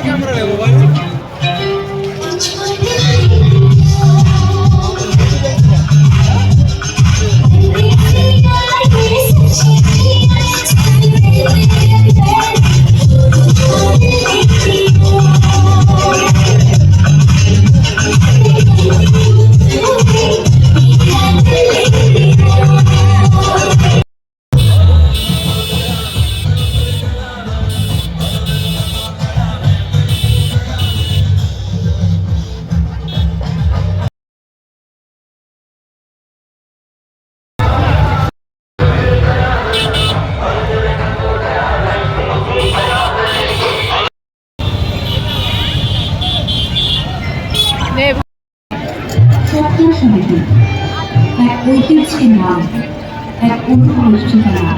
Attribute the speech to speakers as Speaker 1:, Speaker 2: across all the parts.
Speaker 1: ¿Qué cámara de সমিতি এক ঐতিহ্যের নাম, এক নাম।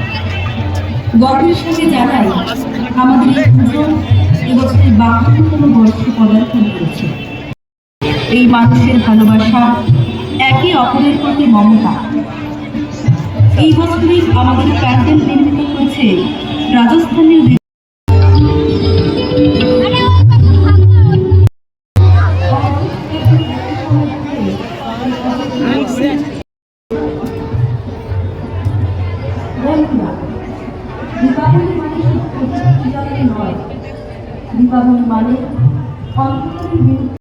Speaker 1: গর্বের জানাই, আমাদের এই পুজো এবছরের পদার্পণ করেছে। এই মানুষের ভালোবাসা একে অপরের প্রতি মমতা। এই বছরই আমাদের প্যান্ডেল নির্মিত হয়েছে রাজস্থানের দীপাবলি মানে শুধু নয় দীপাবলি মানে অন্তরের